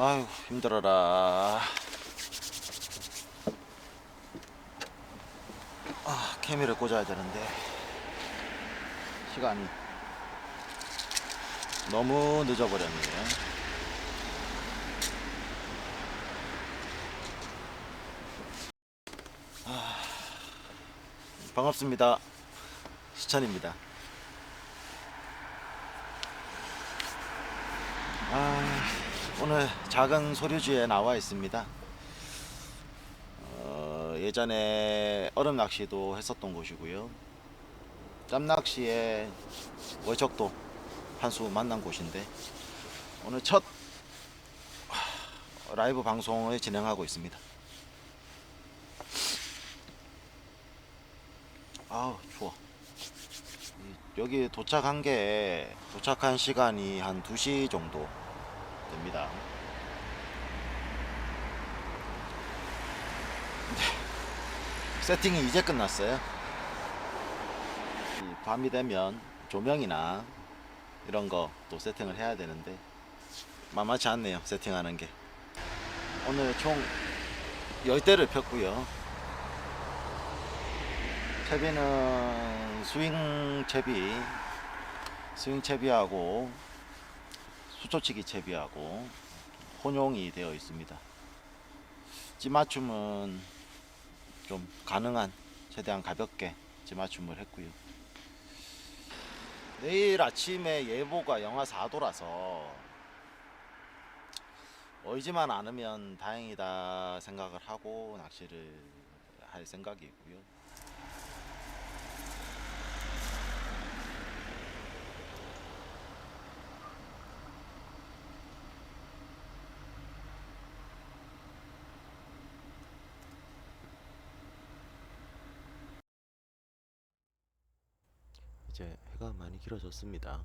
아유 힘들어라. 아 케미를 꽂아야 되는데 시간이 너무 늦어버렸네요. 아, 반갑습니다. 시천입니다. 아, 오늘 작은 소류지에 나와 있습니다. 어, 예전에 얼음 낚시도 했었던 곳이고요. 짬 낚시에 월척도 한수 만난 곳인데 오늘 첫 하, 라이브 방송을 진행하고 있습니다. 아우 추워. 이- 여기 도착한 게 도착한 시간이 한 2시 정도 됩니다. 근데 세팅이 이제 끝났어요. 이 밤이 되면 조명이나 이런 거 또 세팅을 해야 되는데 만만치 않네요. 세팅하는 게. 오늘 총 10대를 폈고요. 채비는 스윙 채비, 스윙 채비하고 수초치기 채비하고 혼용이 되어 있습니다. 찌맞춤은 좀 가능한 최대한 가볍게 찌맞춤을 했고요. 내일 아침에 예보가 영하 4도라서 얼지만 않으면 다행이다 생각을 하고 낚시를 할 생각이고요. 이제 해가 많이 길어졌습니다.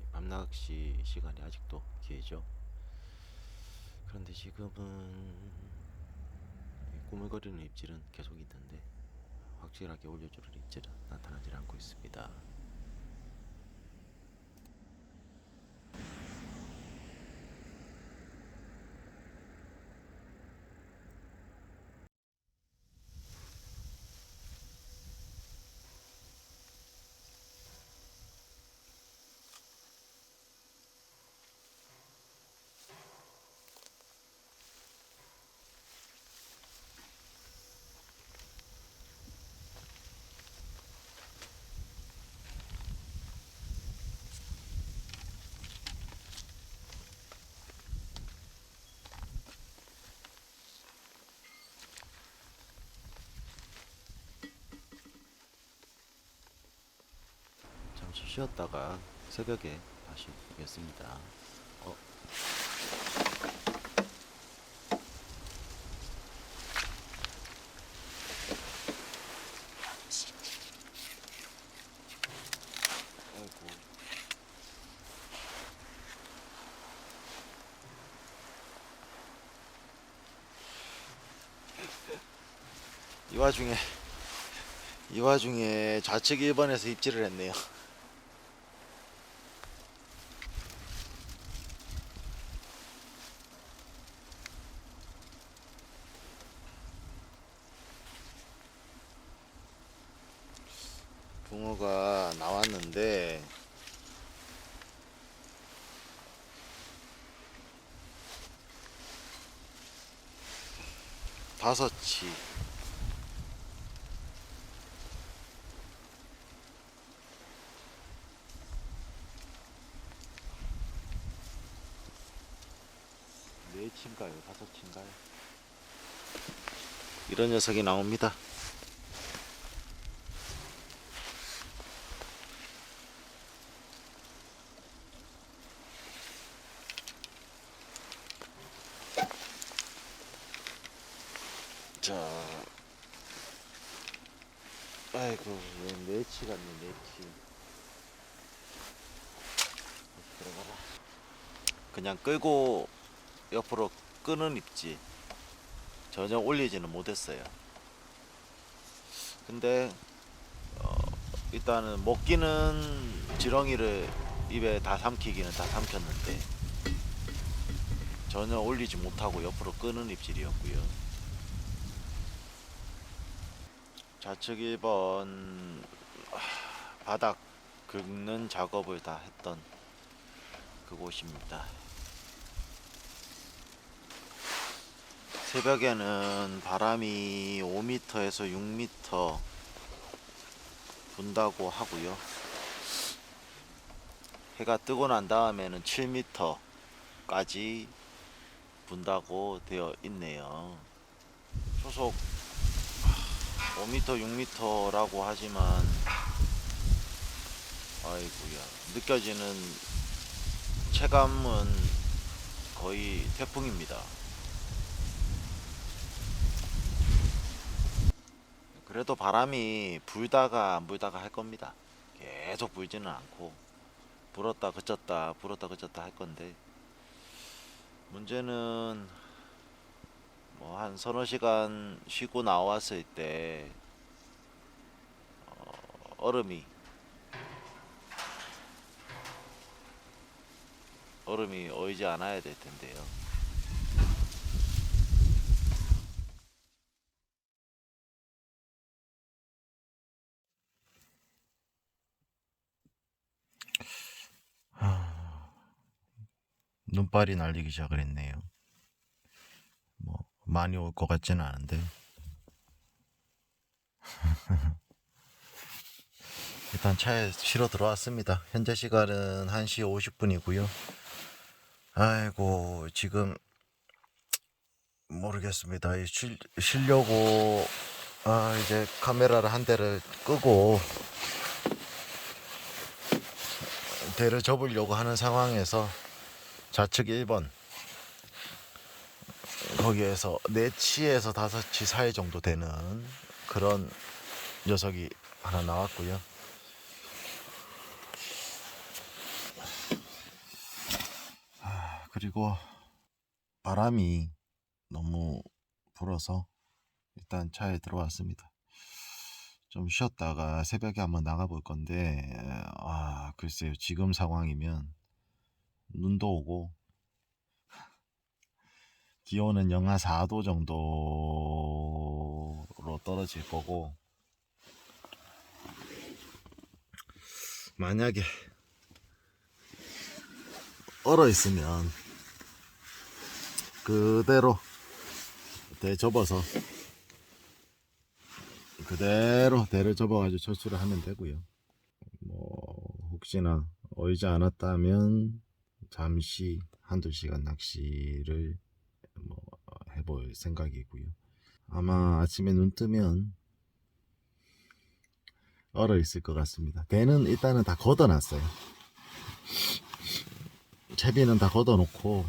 이 밤낚시 시간이 아직도 길죠. 그런데 지금은 이 꾸물거리는 입질은 계속 있는데 확실하게 올려주는 입질은 나타나지 않고 있습니다. 잠시 쉬었다가 새벽에 다시 보겠습니다. 어. 이 와중에 이 와중에 좌측 1번에서 입질을 했네요. 붕어가 나왔는데 다섯치 네 치인가요? 다섯 치인가요? 이런 녀석이 나옵니다. 자, 아이고, 왜 네치 같네. 다시 들어가라. 그냥 끌고 옆으로 끄는 입지. 전혀 올리지는 못했어요. 근데, 어, 일단은 먹기는 지렁이를 입에 다 삼키기는 다 삼켰는데, 전혀 올리지 못하고 옆으로 끄는 입질이었고요. 좌측 1번 바닥 긁는 작업을 다 했던 그곳입니다. 새벽에는 바람이 5m에서 6m 분다고 하고요. 해가 뜨고 난 다음에는 7m까지 분다고 되어 있네요. 소속 5m, 6m라고 하지만 아이고야 느껴지는 체감은 거의 태풍입니다. 그래도 바람이 불다가 안 불다가 할 겁니다. 계속 불지는 않고 불었다 그쳤다 불었다 그쳤다 할 건데 문제는 뭐 한 서너 시간 쉬고 나왔을 때 어, 얼음이 얼음이 어이지 않아야 될 텐데요. 눈발이 날리기 시작을 했네요. 뭐 많이 올 것 같지는 않은데 일단 차에 실어 들어왔습니다. 현재 시간은 1시 50분이고요. 아이고 지금 모르겠습니다. 이 쉴, 쉬려고 아 이제 카메라를 한 대를 끄고 대를 접으려고 하는 상황에서 좌측 1번 거기에서 4치에서 5치 사이 정도 되는 그런 녀석이 하나 나왔고요. 아, 그리고 바람이 너무 불어서 일단 차에 들어왔습니다. 좀 쉬었다가 새벽에 한번 나가볼 건데, 아, 글쎄요. 지금 상황이면 눈도 오고, 기온은 영하 4도 정도로 떨어질 거고, 만약에 얼어 있으면 그대로 대 접어서 그대로 대를 접어가지고 철수를 하면 되고요. 뭐 혹시나 얼지 않았다면 잠시 한두 시간 낚시를 볼 생각이고요. 아마 아침에 눈 뜨면 얼어 있을 것 같습니다. 대는 일단은 다 걷어놨어요. 채비는 다 걷어놓고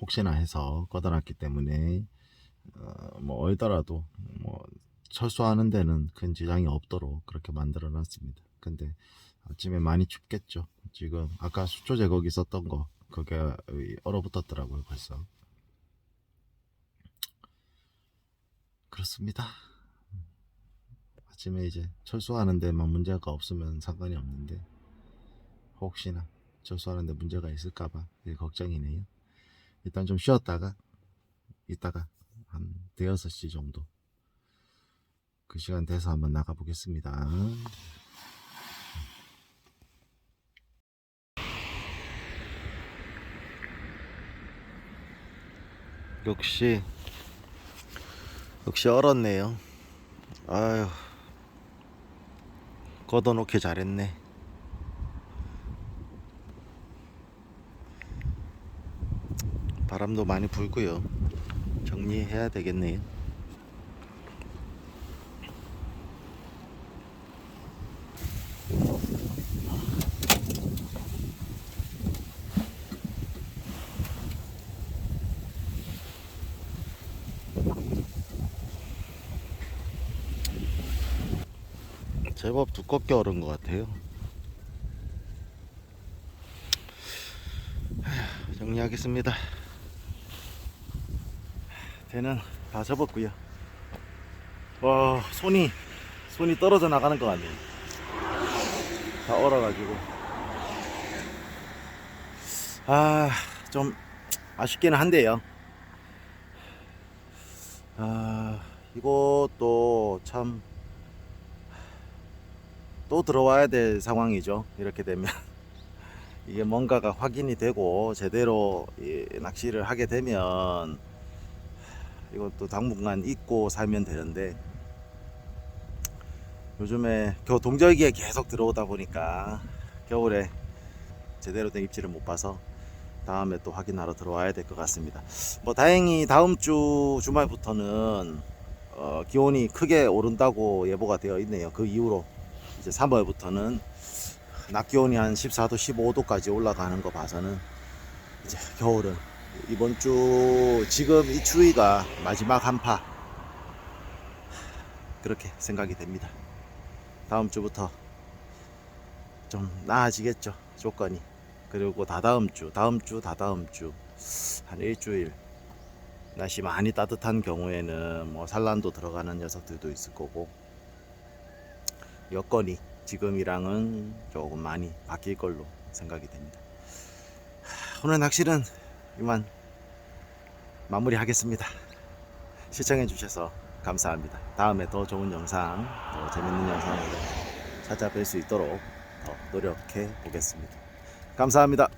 혹시나 해서 걷어놨기 때문에 어, 뭐 얼더라도 뭐 철수하는 데는 큰 지장이 없도록 그렇게 만들어 놨습니다. 근데 아침에 많이 춥겠죠. 지금 아까 수초 제거기 썼던 거 그게 얼어붙었더라고요 벌써. 그렇습니다. 아침에 이제 철수하는 데 만 문제가 없으면 상관이 없는데 혹시나 철수하는데 문제가 있을까봐 걱정이네요. 일단 좀 쉬었다가 이따가 한 대여섯 시 정도 그 시간 돼서 한번 나가 보겠습니다. 역시 역시 얼었네요. 아유 걷어놓기 잘했네. 바람도 많이 불고요. 정리해야 되겠네요. 제법 두껍게 얼은 것 같아요. 정리하겠습니다. 대는 다 접었고요. 와 손이 손이 떨어져 나가는 것 같네요. 다 얼어가지고 아, 좀 아쉽기는 한데요. 아, 이것도 참 또 들어와야 될 상황이죠. 이렇게 되면 이게 뭔가가 확인이 되고 제대로 이 낚시를 하게 되면 이것도 당분간 잊고 살면 되는데 요즘에 겨 동절기에 계속 들어오다 보니까 겨울에 제대로 된 입질을 못 봐서 다음에 또 확인하러 들어와야 될 것 같습니다. 뭐 다행히 다음 주 주말부터는 어, 기온이 크게 오른다고 예보가 되어 있네요. 그 이후로 이제 3월부터는 낮 기온이 한 14도, 15도까지 올라가는 거 봐서는 이제 겨울은 이번 주 지금 이 추위가 마지막 한파. 그렇게 생각이 됩니다. 다음 주부터 좀 나아지겠죠 조건이. 그리고 다다음 주 다음 주 다다음 주. 한 일주일. 날씨 많이 따뜻한 경우에는 뭐 산란도 들어가는 녀석들도 있을 거고 여건이 지금이랑은 조금 많이 바뀔 걸로 생각이 됩니다. 하, 오늘 낚시는 이만 마무리하겠습니다. 시청해 주셔서 감사합니다. 다음에 더 좋은 영상 더 재밌는 영상으로 찾아뵐 수 있도록 더 노력해 보겠습니다. 감사합니다